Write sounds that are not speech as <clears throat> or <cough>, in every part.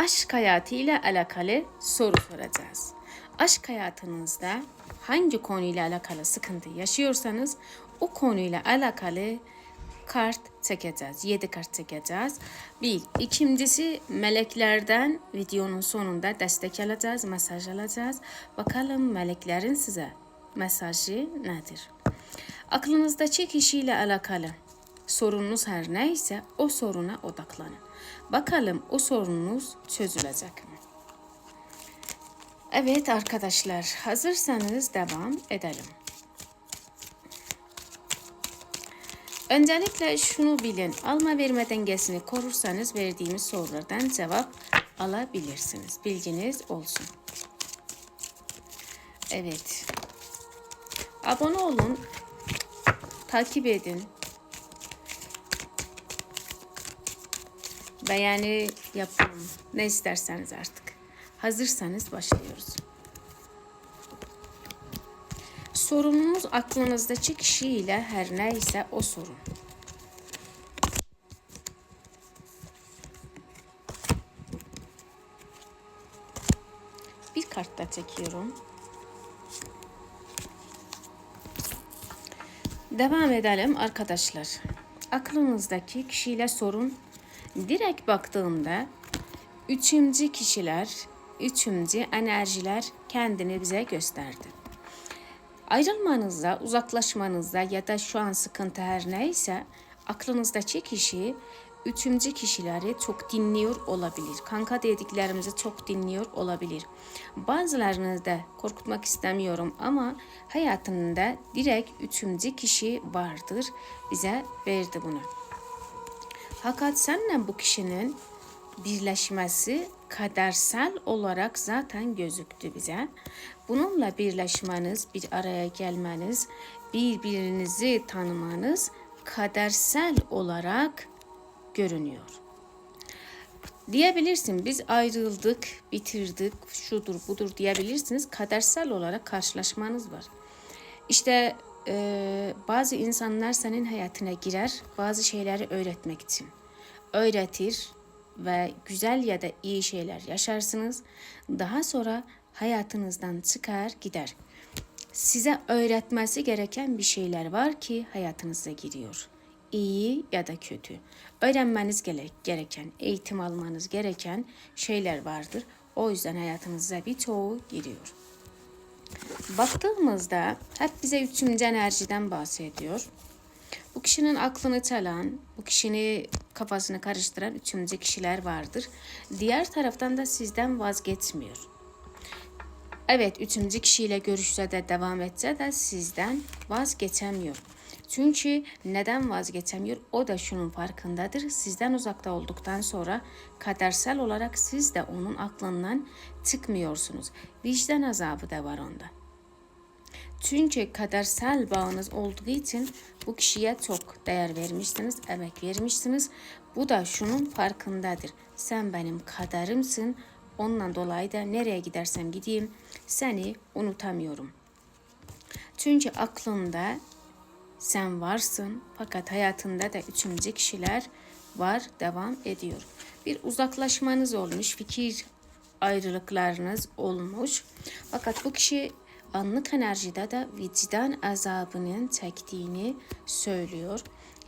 aşk hayatı ile alakalı soru soracağız. Aşk hayatınızda hangi konuyla alakalı sıkıntı yaşıyorsanız o konuyla alakalı kart çekeceğiz. 7 kart çekeceğiz. Bir. İkincisi meleklerden videonun sonunda destek alacağız, mesaj alacağız. Bakalım meleklerin size mesajı nedir? Aklınızdaki kişiyle alakalı sorununuz her neyse o soruna odaklanın. Bakalım o sorununuz çözülecek mi? Evet arkadaşlar hazırsanız devam edelim. Öncelikle şunu bilin. Alma verme dengesini korursanız verdiğimiz sorulardan cevap alabilirsiniz. Bilginiz olsun. Evet. Abone olun. Takip edin. Beğeni yapın. Ne isterseniz artık. Hazırsanız başlıyoruz. Sorununuz aklınızdaki kişiyle her neyse o sorun. Bir kart da çekiyorum. Devam edelim arkadaşlar. Aklınızdaki kişiyle sorun direkt baktığımda üçüncü kişiler, üçüncü enerjiler kendini bize gösterdi. Ayrılmanızda, uzaklaşmanızda ya da şu an sıkıntı her neyse aklınızdaki kişi üçüncü kişileri çok dinliyor olabilir. Kanka dediklerimizi çok dinliyor olabilir. Bazılarını da korkutmak istemiyorum ama hayatında direkt üçüncü kişi vardır. Bize verdi bunu. Fakat senle bu kişinin birleşmesi kadersel olarak zaten gözüktü bize. Bununla birleşmeniz, bir araya gelmeniz, birbirinizi tanımanız kadersel olarak görünüyor. Diyebilirsin biz ayrıldık, bitirdik, şudur budur diyebilirsiniz. Kadersel olarak karşılaşmanız var. İşte e, bazı insanlar senin hayatına girer bazı şeyleri öğretmek için. Öğretir ve güzel ya da iyi şeyler yaşarsınız. Daha sonra hayatınızdan çıkar gider. Size öğretmesi gereken bir şeyler var ki hayatınıza giriyor. İyi ya da kötü. Öğrenmeniz gereken, eğitim almanız gereken şeyler vardır. O yüzden hayatınıza birçoğu giriyor. Baktığımızda hep bize üçüncü enerjiden bahsediyor. Bu kişinin aklını çalan, bu kişinin kafasını karıştıran üçüncü kişiler vardır. Diğer taraftan da sizden vazgeçmiyor. Evet, üçüncü kişiyle görüşse de devam etse de sizden vazgeçemiyor. Çünkü neden vazgeçemiyor? O da şunun farkındadır. Sizden uzakta olduktan sonra kadersel olarak siz de onun aklından çıkmıyorsunuz. Vicdan azabı da var onda. Çünkü kadersel bağınız olduğu için bu kişiye çok değer vermişsiniz, emek vermişsiniz. Bu da şunun farkındadır. Sen benim kaderimsin. Ondan dolayı da nereye gidersem gideyim seni unutamıyorum. Çünkü aklında sen varsın fakat hayatında da üçüncü kişiler var devam ediyor. Bir uzaklaşmanız olmuş, fikir ayrılıklarınız olmuş. Fakat bu kişi anlık enerjide de vicdan azabının çektiğini söylüyor.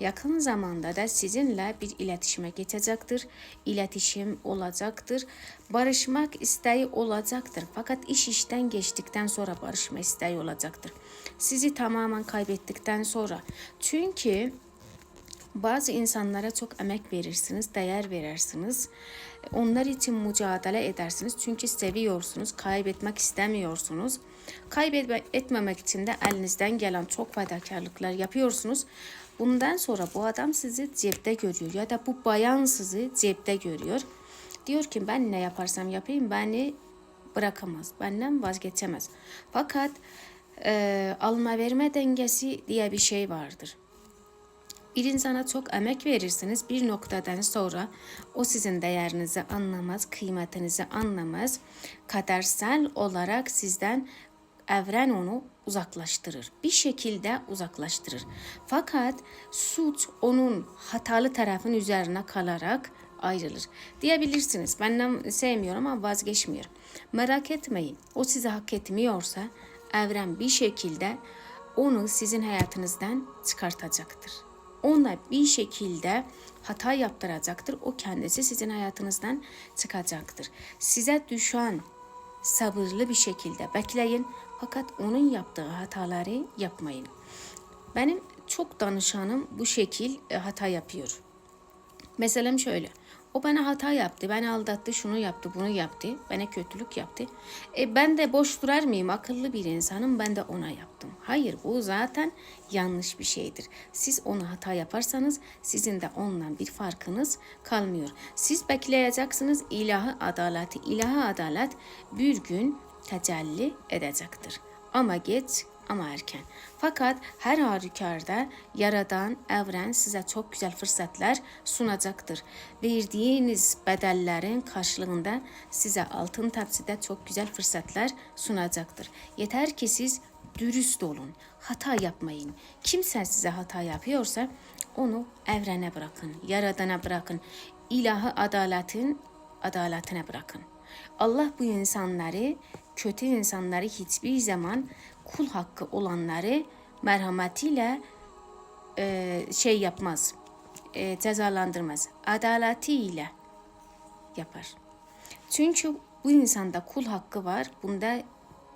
Yakın zamanda da sizinle bir iletişime geçecektir. İletişim olacaktır. Barışmak isteği olacaktır. Fakat iş işten geçtikten sonra barışma isteği olacaktır. Sizi tamamen kaybettikten sonra. Çünkü bazı insanlara çok emek verirsiniz, değer verirsiniz. Onlar için mücadele edersiniz. Çünkü seviyorsunuz, kaybetmek istemiyorsunuz. Kaybetmemek için de elinizden gelen çok fedakarlıklar yapıyorsunuz. Bundan sonra bu adam sizi cepte görüyor ya da bu bayan sizi cepte görüyor. Diyor ki ben ne yaparsam yapayım beni bırakamaz, benden vazgeçemez. Fakat e, alma verme dengesi diye bir şey vardır. Bir insana çok emek verirsiniz. Bir noktadan sonra o sizin değerinizi anlamaz, kıymetinizi anlamaz. Kadersel olarak sizden evren onu uzaklaştırır. Bir şekilde uzaklaştırır. Fakat suç onun hatalı tarafın üzerine kalarak ayrılır. Diyebilirsiniz. Benden sevmiyorum ama vazgeçmiyor. Merak etmeyin. O size hak etmiyorsa evren bir şekilde onu sizin hayatınızdan çıkartacaktır. Ona bir şekilde hata yaptıracaktır. O kendisi sizin hayatınızdan çıkacaktır. Size düşen sabırlı bir şekilde bekleyin fakat onun yaptığı hataları yapmayın. Benim çok danışanım bu şekil e, hata yapıyor. Meselem şöyle. O bana hata yaptı, beni aldattı, şunu yaptı, bunu yaptı, bana kötülük yaptı. E ben de boş durar mıyım? Akıllı bir insanım, ben de ona yaptım. Hayır, bu zaten yanlış bir şeydir. Siz ona hata yaparsanız sizin de ondan bir farkınız kalmıyor. Siz bekleyeceksiniz ilahı adaleti. İlahı adalet bir gün tecelli edecektir. Ama geç ama erken. Fakat her halükarda yaradan evren size çok güzel fırsatlar sunacaktır. Verdiğiniz bedellerin karşılığında size altın tepside çok güzel fırsatlar sunacaktır. Yeter ki siz dürüst olun, hata yapmayın. Kimse size hata yapıyorsa onu evrene bırakın, yaradana bırakın. İlahı adaletin adaletine bırakın. Allah bu insanları, kötü insanları hiçbir zaman kul hakkı olanları merhametiyle e, şey yapmaz, e, cezalandırmaz. Adaletiyle yapar. Çünkü bu insanda kul hakkı var. Bunda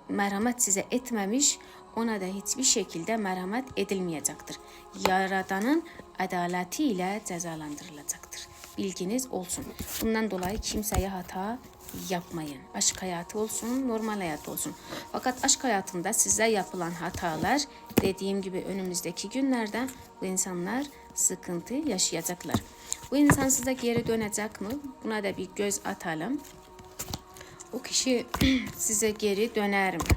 merhamet size etmemiş, ona da hiçbir şekilde merhamet edilmeyecektir. Yaradanın adaletiyle cezalandırılacaktır. Bilginiz olsun. Bundan dolayı kimseye hata yapmayın. Aşk hayatı olsun, normal hayat olsun. Fakat aşk hayatında size yapılan hatalar dediğim gibi önümüzdeki günlerde bu insanlar sıkıntı yaşayacaklar. Bu insan size geri dönecek mi? Buna da bir göz atalım. O kişi <clears throat> size geri döner mi?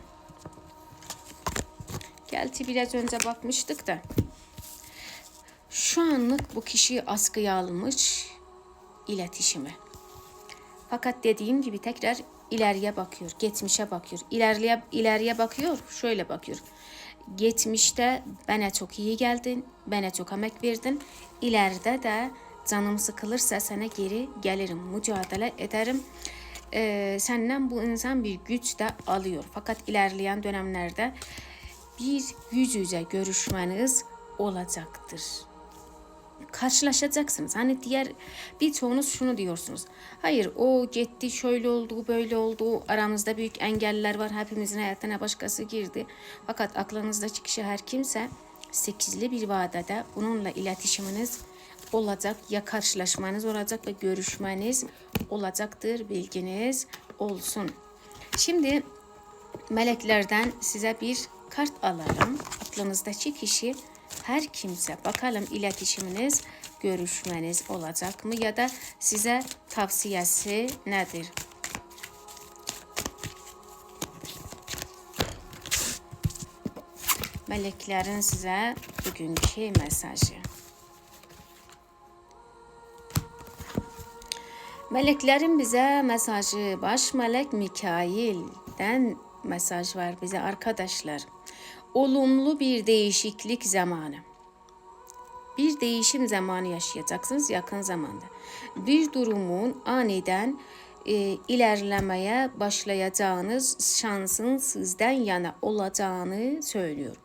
Gerçi biraz önce bakmıştık da. Şu anlık bu kişi askıya almış iletişimi. Fakat dediğim gibi tekrar ileriye bakıyor, geçmişe bakıyor. İleriye, ileriye bakıyor, şöyle bakıyor. Geçmişte bana çok iyi geldin, bana çok emek verdin. İleride de canım sıkılırsa sana geri gelirim, mücadele ederim. Ee, senden bu insan bir güç de alıyor. Fakat ilerleyen dönemlerde bir yüz yüze görüşmeniz olacaktır karşılaşacaksınız. Hani diğer birçoğunuz şunu diyorsunuz. Hayır o gitti şöyle oldu böyle oldu aramızda büyük engeller var hepimizin hayatına başkası girdi. Fakat aklınızdaki kişi her kimse sekizli bir vadede bununla iletişiminiz olacak ya karşılaşmanız olacak ve görüşmeniz olacaktır bilginiz olsun. Şimdi meleklerden size bir kart alalım. Aklınızdaki kişi her kimse bakalım iletişiminiz, görüşmeniz olacak mı ya da size tavsiyesi nedir? Meleklerin size bugünkü mesajı. Meleklerin bize mesajı baş melek Mikail'den mesaj var bize arkadaşlar olumlu bir değişiklik zamanı. Bir değişim zamanı yaşayacaksınız yakın zamanda. Bir durumun aniden e, ilerlemeye başlayacağınız şansın sizden yana olacağını söylüyor.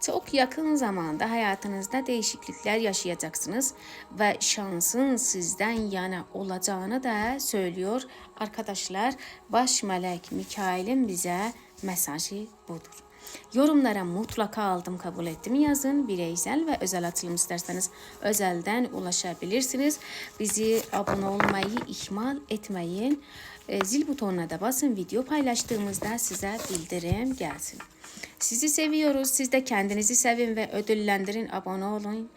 Çok yakın zamanda hayatınızda değişiklikler yaşayacaksınız ve şansın sizden yana olacağını da söylüyor. Arkadaşlar baş melek Mikail'in bize mesajı budur. Yorumlara mutlaka aldım kabul ettim yazın. Bireysel ve özel atılım isterseniz özelden ulaşabilirsiniz. Bizi abone olmayı ihmal etmeyin. E, zil butonuna da basın. Video paylaştığımızda size bildirim gelsin. Sizi seviyoruz. Siz de kendinizi sevin ve ödüllendirin. Abone olun.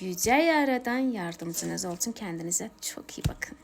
Yüce Yaradan yardımcınız olsun. Kendinize çok iyi bakın.